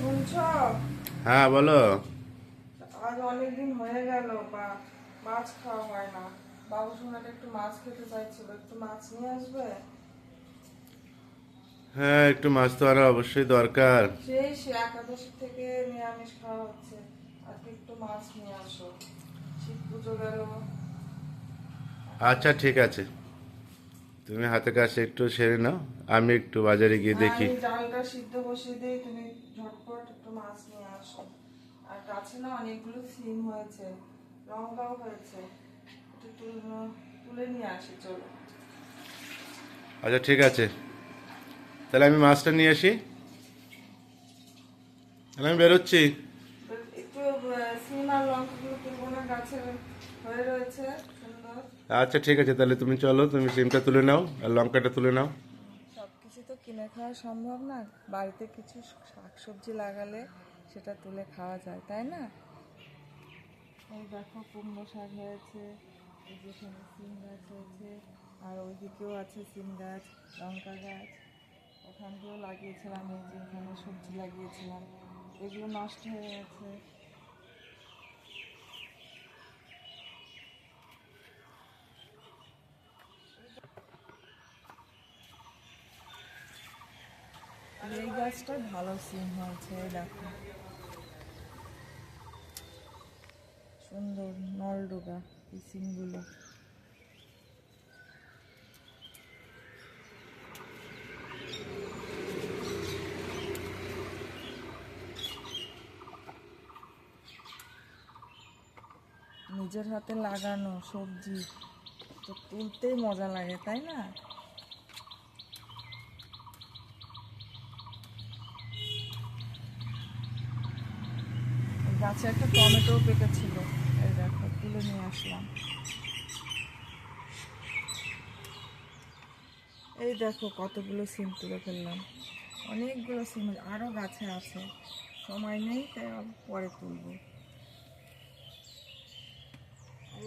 শুনছো? হ্যাঁ বলো। আজ অনেকদিন হয়ে গেল বা মাছ খাওয়া হয় না। বাবু সোনাটা একটু মাছ খেতে চাইছিল একটু মাছ নিয়ে আসবে? হ্যাঁ একটু মাছ তো আরও অবশ্যই দরকার। সেই সে একাদশী থেকে নিরামিষ খাওয়া হচ্ছে। আজকে একটু মাছ নিয়ে আসো। শীত পুজো গেল। আচ্ছা ঠিক আছে। তুমি হাতে কাছে একটু সেরে নাও আমি একটু বাজারে গিয়ে দেখি। আমি ডালটা সিদ্ধ বসিয়ে দিই তুমি ঝটপট একটু মাছ নিয়ে আসো। আর কাছে না অনেকগুলো সিম হয়েছে লঙ্কাও হয়েছে। একটু তুলে নিয়ে আসি চলো। আচ্ছা ঠিক আছে। তাহলে আমি মাছটা নিয়ে আসি। তাহলে আমি বেরোচ্ছি। একটু সিম আর লঙ্কাগুলো তুলবো না গাছে হয়ে রয়েছে। আচ্ছা ঠিক আছে, তাহলে তুমি চলো, তুমি সিমটা তুলে নাও আর লঙ্কাটা তুলে নাও। সব কিছু তো কিনে খাওয়া সম্ভব না। বাড়িতে কিছু শাকসবজি লাগালে সেটা তুলে খাওয়া যায়, তাই না? এই দেখো, কুমড়ো শাক হয়েছে, এই যেখানে সিম গাছ হয়েছে, আর ওইদিকেও আছে সিম গাছ, লঙ্কা গাছ। ওখান থেকেও লাগিয়েছিলাম, এই যে এখানে সবজি লাগিয়েছিলাম। এগুলো নষ্ট হয়ে গেছে। এই গাছটা ভালো সিম হয়েছে দেখো। সুন্দর নলডোগা এই সিমগুলো নিজের হাতে লাগানো সবজি, তো তুলতেই মজা লাগে, তাই না? গাছে একটা টমেটো পেকেছিল। এই দেখো, তুলে নিয়ে আসলাম। এই দেখো, কতগুলো সিম তুলে ফেললাম। অনেকগুলো সিম আরও গাছে আছে। সময় নেই, তাই পরে তুলবো।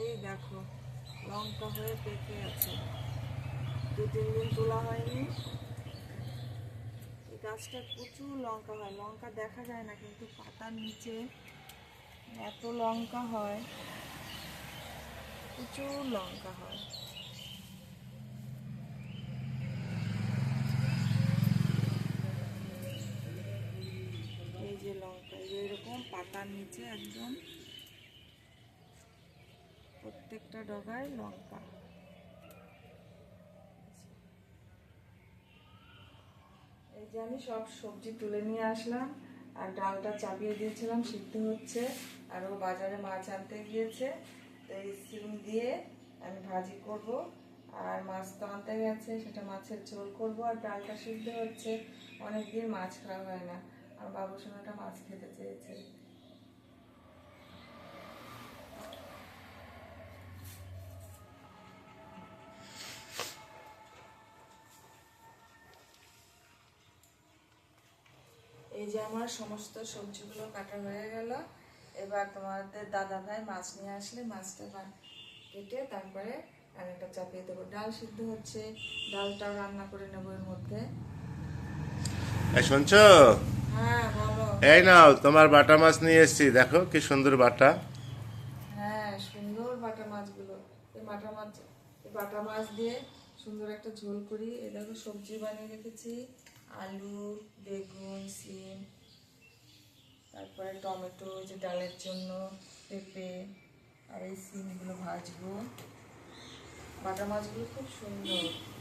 এই দেখো, লঙ্কা হয়ে পেকে আছে। দু, তিন দিন তোলা হয়নি। এই গাছটা প্রচুর লঙ্কা হয়। লঙ্কা দেখা যায় না, কিন্তু পাতার নিচে এত লঙ্কা হয়। প্রচুর লঙ্কা হয়। এই যে লঙ্কা এরকম পাতার নিচে একদম প্রত্যেকটা ডগায় লঙ্কা। এই যে আমি সব সবজি তুলে নিয়ে আসলাম। আর ডালটা চাপিয়ে দিয়েছিলাম, সিদ্ধ হচ্ছে। আর ও বাজারে মাছ আনতে গিয়েছে, তো এই সিম দিয়ে আমি ভাজি করব। আর মাছ তো আনতে গেছে, সেটা মাছের ঝোল করব। আর ডালটা সিদ্ধ হচ্ছে, অনেক অনেকদিন মাছ খাওয়া হয় না। আর বাবু সোনাটা মাছ খেতে চেয়েছে। এই যে আমার সমস্ত সবজিগুলো কাটা হয়ে গেল এবার তোমাদের দাদা ভাই মাছ নিয়ে আসলে মাছটা কেটে তারপরে এটা চাপিয়ে দেবো। ডাল সিদ্ধ হচ্ছে ডালটাও রান্না করে নেব এর মধ্যে। শুনছো? হ্যাঁ বলো। এই নাও তোমার বাটা মাছ নিয়ে এসেছি। দেখো কি সুন্দর বাটা। হ্যাঁ সুন্দর বাটা মাছগুলো। এই বাটা মাছ বাটা মাছ দিয়ে সুন্দর একটা ঝোল করি। এই দেখো সবজি বানিয়ে রেখেছি। আলু, বেগুন, সিম, তারপরে টমেটো যে ডালের জন্য পেঁপে আর এই সিমগুলো ভাজবো। বাটা মাছগুলো খুব সুন্দর।